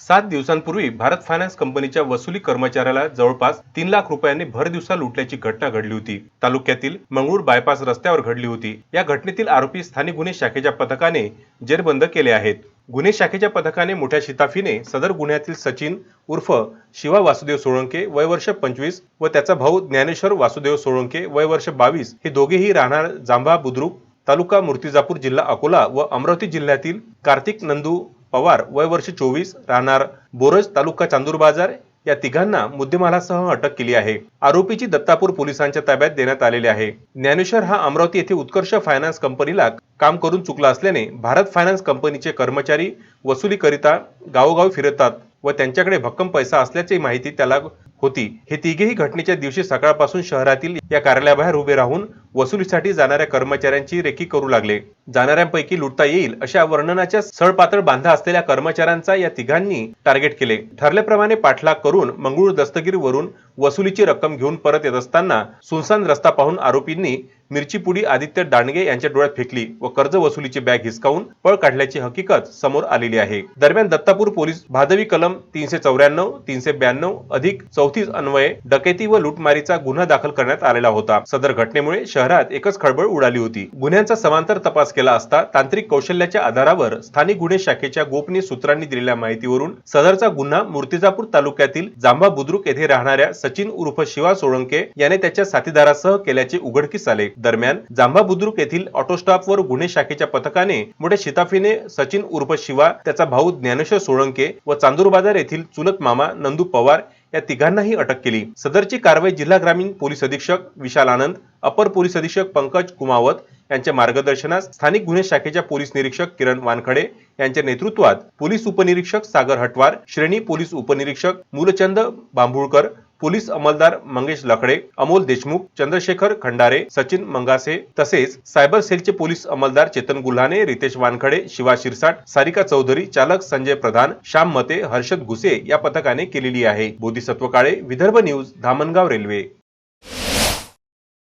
सात दिवसांपूर्वी भारत फायनान्स कंपनीच्या वसुली कर्मचाऱ्याला जवळपास तीन लाख रुपयांनी भर दिवसा लुटल्याची घटना घडली होती. तालुक्यातील मंगळूर बायपास रस्त्यावर घडली होती. या घटनेतील आरोपी स्थानिक गुन्हे शाखेच्या पथकाने जेरबंद केले आहेत. गुन्हे शाखेच्या पथकाने मोठ्या शिताफीने सदर गुन्ह्यातील सचिन उर्फ शिवा वासुदेव सोळंके वय वर्ष पंचवीस व त्याचा भाऊ ज्ञानेश्वर वासुदेव सोळंके वय वर्ष बावीस हे दोघेही राहणार जांभा बुद्रुक तालुका मूर्तिजापूर जिल्हा अकोला व अमरावती जिल्ह्यातील कार्तिक नंदू पवार वय वर्ष चोवीस राहणार बोरज तालुका चांदूर बाजार या तिघांना मुद्देमालासह अटक केली आहे. आरोपीची दत्तापूर पोलिसांच्या ताब्यात देण्यात आलेले आहे. ज्ञानेश्वर हा अमरावती येथे उत्कर्ष फायनान्स कंपनीला काम करून चुकला असल्याने भारत फायनान्स कंपनीचे कर्मचारी वसुलीकरिता गावोगाव फिरतात. व त्यांच्याकडे भक्कम पैसा असल्याची माहिती त्याला होती. हे तिघेही घटनेच्या दिवशी सकाळपासून शहरातील या कार्यालयाबाहेर उभे राहून वसुलीसाठी जाणाऱ्या कर्मचाऱ्यांची रेकी करू लागले. जाणाऱ्यांपैकी लुटता येईल अशा वर्णनाच्या सळपातळ बांधा असलेल्या कर्मचाऱ्यांचा या तिघांनी टार्गेट केले. ठरल्याप्रमाणे पाठलाग करून मंगळूर दस्तगिरीवरून वसुलीची रक्कम घेऊन परत येत असताना सुनसान रस्ता पाहून आरोपींनी मिरचीपुडी आदित्य दांडगे यांच्या डोळ्यात फेकली व कर्ज वसुलीची बॅग हिसकावून पळ काढल्याची हकीकत समोर आलेली आहे. दरम्यान दत्तापूर पोलीस भादवी कलम तीनशे चौऱ्याण्णव तीनशे ब्याण्णव अधिक चौतीस अन्वये डकेती व लूटमारीचा गुन्हा दाखल करण्यात आलेला होता. सदर घटनेमुळे शहरात एकच खळबळ उडाली होती. गुन्ह्यांचा समांतर तपास केला असता तांत्रिक कौशल्याच्या आधारावर स्थानिक गुन्हे शाखेच्या गोपनीय सूत्रांनी दिलेल्या माहितीवरून सदरचा गुन्हा मूर्तिजापूर तालुक्यातील जांभा बुद्रुक येथे राहणाऱ्या सचिन उर्फ शिवा सोळंके याने त्याच्या साथीदारासह केल्याचे उघडकीस आले. दरम्यान जांभा बुद्रुक येथील ऑटो स्टॉपवर गुन्हे शाखेच्या पथकाने मोठ्या शिताफीने सचिन उर्फ शिवा त्याचा भाऊ ज्ञानेश्वर सोळंके व चांदूर बाजार येथील चुलत मामा नंदू पवार या तिघांनाही अटक केली. सदरची कारवाई जिल्हा ग्रामीण पोलीस अधीक्षक विशाल आनंद अपर पोलीस अधीक्षक पंकज कुमावत यांच्या मार्गदर्शनात स्थानिक गुन्हे शाखेच्या पोलीस निरीक्षक किरण वानखडे यांच्या नेतृत्वात पोलीस उपनिरीक्षक सागर हटवार श्रेणी पोलीस उपनिरीक्षक मूलचंद बांबुळकर पोलीस अंमलदार मंगेश लखडे अमोल देशमुख चंद्रशेखर खंडारे सचिन मंगासे तसेच सायबर सेलचे पोलीस अंमलदार चेतन गुल्हाने रितेश वानखडे शिवा शिरसाट सारिका चौधरी चालक संजय प्रधान श्याम मते हर्षद घुसे या पथकाने केलेली आहे. Bodhisatva Kale Vidarbha news Dhamangaon railway.